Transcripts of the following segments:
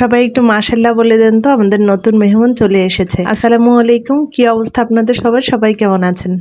সবাই একটু মাসাল্লাহ বলে দেন তো, আমাদের নতুন মেহমান চলে এসেছে। আসসালামু আলাইকুম, কি অবস্থা আপনাদের সবার? সবাই কেমন আছেন?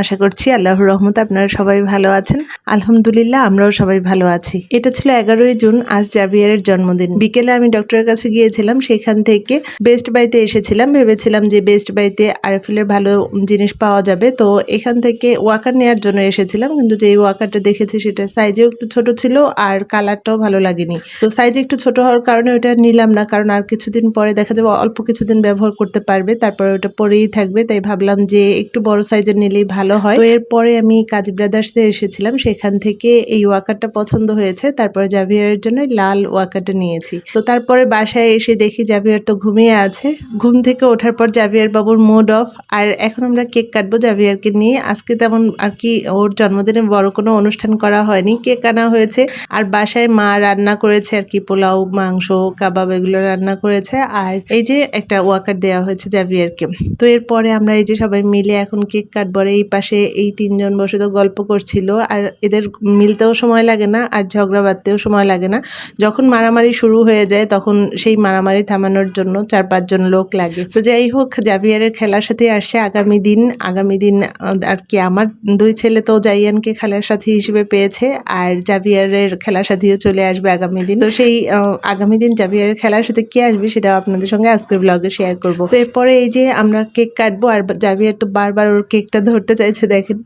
আশা করছি আল্লাহর রহমত আপনারা সবাই ভালো আছেন। আলহামদুলিল্লাহ, আমরাও সবাই ভালো আছি। এটা ছিল এগারোই জুন, আজ জাভিয়ারের জন্মদিন। বিকেলে আমি ডক্টরের কাছে গিয়েছিলাম, সেখান থেকে বেস্ট বাইতে এসেছিলাম। ভেবেছিলাম যে বেস্ট বাইতে আরএফএলের ভালো জিনিস পাওয়া যাবে। তো এখান থেকে ওয়াকার নেওয়ার জন্য এসেছিলাম, কিন্তু যে ওয়াকারটা দেখেছি সেটা সাইজেও একটু ছোট ছিল আর কালারটাও ভালো লাগেনি। তো সাইজে একটু ছোট হওয়ার কারণে ওটা নিলাম না, কারণ আর কিছুদিন পরে দেখা যাবে অল্প কিছুদিন ব্যবহার করতে পারবে, তারপরে ওটা পরেই থাকবে। তাই ভাবলাম যে একটু বড় সাইজের নিলেই ভালো হয়। তো এরপরে আমি কাজী ব্রাদার্সে এসেছিলাম। সেখান থেকে এই ওয়াকারটা পছন্দ হয়েছে। তারপরে জাভিয়ারের জন্য লাল ওয়াকারটা নিয়েছি। তো তারপরে বাসায় এসে দেখি জাভিয়ার তো ঘুমিয়ে আছে। ঘুম থেকে ওঠার পর জাভিয়ার বাবুর মুড অফ আর এখন আমরা কেক কাটবো জাভিয়ারকে নিয়ে। আজকে তেমন আর কি ওর জন্মদিনে বড় কোনো অনুষ্ঠান করা হয়নি। কেক আনা হয়েছে। আর বাসায় মা রান্না করেছে আর কি, পোলাও, মাংস, কাবাব এগুলো রান্না করেছে। আর এই যে একটা ওয়াকার দেওয়া হয়েছে জাভিয়ারকে। তো এরপরে আমরা এই যে সবাই মিলে এখন কেক কাটবো। এই পাশে এই তিনজন বসে তো গল্প করছিল, আর এদের মিলতেও সময় লাগে না, আর ঝগড়া বাঁধতেও সময় লাগে না। যখন মারামারি শুরু হয়ে যায়, তখন সেই মারামারি থামানোর জন্য চার পাঁচজন লোক লাগে। তো যাই হোক, জাভিয়ারের খেলার সাথে আসছে আগামী দিন। আগামী দিন আর কি, আমার দুই ছেলে তো জাইয়ানকে খেলার সাথী হিসেবে পেয়েছে, আর জাভিয়ারের খেলার সাথীও চলে আসবে আগামী দিন। তো সেই আগামী দিন জাভিয়ারের খেলার সাথে কি আসবে, সেটাও আপনাদের সঙ্গে আজকের ব্লগে শেয়ার করব। তো এরপরে এই যে আমরা কেক কাটবো, আর জাভিয়ার তো বারবার ওর কেকটা ধরতে চাইছে দেখেন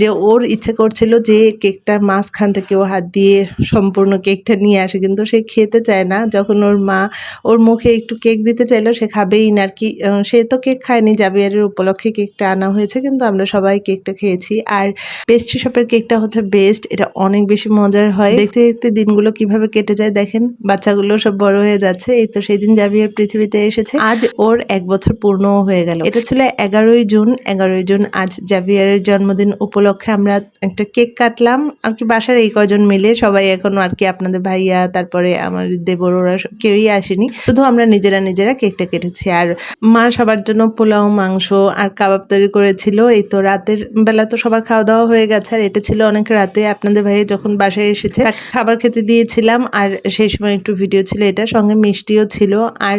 যে ওর ইচ্ছে করছিল যে কেকটার মাঝখান থেকে ও হাত দিয়ে সম্পূর্ণ কেকটা নিয়ে আসে, কিন্তু সে খেতে চায় না। যখন ওর মা ওর মুখে একটু কেক দিতে চাইলো, সে খাবেই না আর কি। সে তো কেক খায়নি, জাবিয়ারের উপলক্ষে কেকটা আনা হয়েছে, কিন্তু আমরা সবাই কেকটা খেয়েছি। আর পেস্ট্রি শপের কেকটা হচ্ছে বেস্ট এটা অনেক বেশি মজার হয়। দেখতে দেখতে দিনগুলো কীভাবে কেটে যায় দেখেন, বাচ্চাগুলো সব বড় হয়ে যাচ্ছে, এই তো সেই দিন জাবিয়ার পৃথিবীতে এসেছে। আজ ওর এক বছর পূর্ণও হয়ে গেল। এটা ছিল এগারোই জুন এগারোই জুন আজ জাভিয়ারের জন্মদিন উপলক্ষে আমরা একটা কেক কাটলাম। আর কি বাসার এই কজন মিলে সবাই এখন আর কি আপনাদের ভাইয়া, তারপরে আমার দেবর, ওরা কেউই আসেনি। শুধু আমরা নিজেরা নিজেরা কেকটা কেটেছি। আর মা সবার জন্য পোলাও, মাংস আর কাবাব তৈরি করেছিল। এই তো রাতের বেলা তো সবার খাওয়া দাওয়া হয়ে গেছে। আর এটা ছিল অনেক রাতে। আপনাদের ভাই যখন বাসায় এসেছে খাবার খেতে দিয়েছিলাম। আর সেই সময় একটু ভিডিও ছিল এটা, সঙ্গে মিষ্টিও ছিল। আর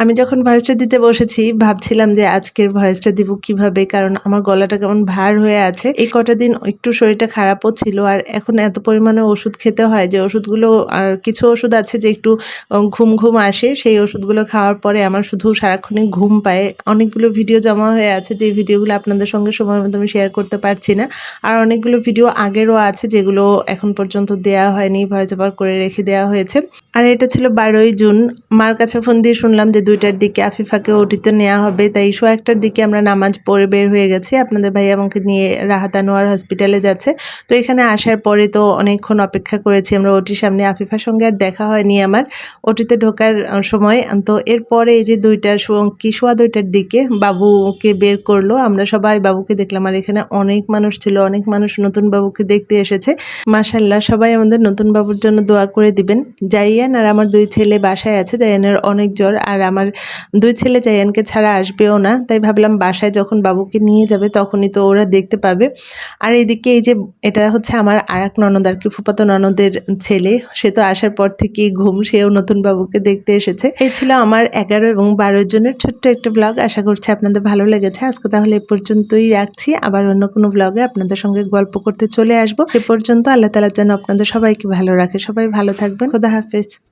আমি যখন ভয়েসটা দিতে বসেছি, ভাবছিলাম যে আজকের ভয়েসটা দিব কীভাবে? কারণ আমার গলাটা কেমন ভার হয়ে আছে। এই কটা দিন একটু শরীরটা খারাপও ছিল আর এখন এত পরিমাণে ওষুধ খেতে হয় যে ওষুধগুলো আর কিছু ওষুধ আছে যে একটু ঘুম ঘুম আসে, সেই ওষুধগুলো খাওয়ার পরে আমার শুধু সারাক্ষণই ঘুম পায়। অনেকগুলো ভিডিও জমা হয়ে আছে যে ভিডিওগুলো আপনাদের সঙ্গে সময় মতো আমি শেয়ার করতে পারছি না। আর অনেকগুলো ভিডিও আগেরও আছে যেগুলো এখন পর্যন্ত দেয়া হয়নি ভয়েস ওভার করে রেখে দেওয়া হয়েছে। আর এটা ছিল বারোই জুন। মার কাছে ফোন দিয়ে শুনলাম যে দুইটার দিকে আফিফাকে ওটিতে নেওয়া হবে। তাই শো একটার দিকে আমরা নামাজ পড়ে বের হয়ে গেছি। আপনাদের ভাই আমাকে নিয়ে রাহাত আনোয়ার হসপিটালে যাচ্ছে। তো এখানে আসার পরে তো অনেকক্ষণ অপেক্ষা করেছি আমরা। ওটির সামনে আফিফার সঙ্গে আর দেখা হয়নি আমার। ওটিতে ঢোকার সময়। তো এরপরে এই যে দুইটা কি শোয়া দুইটার দিকে বাবুকে বের করল। আমরা সবাই বাবুকে দেখলাম। আর এখানে অনেক মানুষ ছিল। অনেক মানুষ নতুন বাবুকে দেখতে এসেছে। মাশাল্লাহ সবাই আমাদের নতুন বাবুর জন্য দোয়া করে দিবেন। জাইয়ান আর আমার দুই ছেলে বাসায় আছে। জাইয়ানের অনেক জ্বর। আর আমার দুই ছেলে জাইয়ানকে ছাড়া আসবেও না। তাই ভাবলাম বাসায় যখন বাবুকে নিয়ে যাবে তখনই তো ওরা দেখতে পাবে। আর এইদিকে এই যে এটা হচ্ছে আমার আর এক ননদ আর কি ফুপাতো ননদের ছেলে। সে তো আসার পর থেকেই ঘুম, সেও নতুন বাবুকে দেখতে এসেছে। এই ছিল আমার এগারো এবং বারো জনের ছোট্ট একটা ব্লগ আশা করছি আপনাদের ভালো লেগেছে। আজকে তাহলে এ পর্যন্তই রাখছি। আবার অন্য কোনো ব্লগে আপনাদের সঙ্গে গল্প করতে চলে আসব। এ পর্যন্ত আল্লাহ তালা যেন আপনাদের সবাইকে ভালো রাখে। সবাই ভালো থাকবেন। খোদা হাফেজ।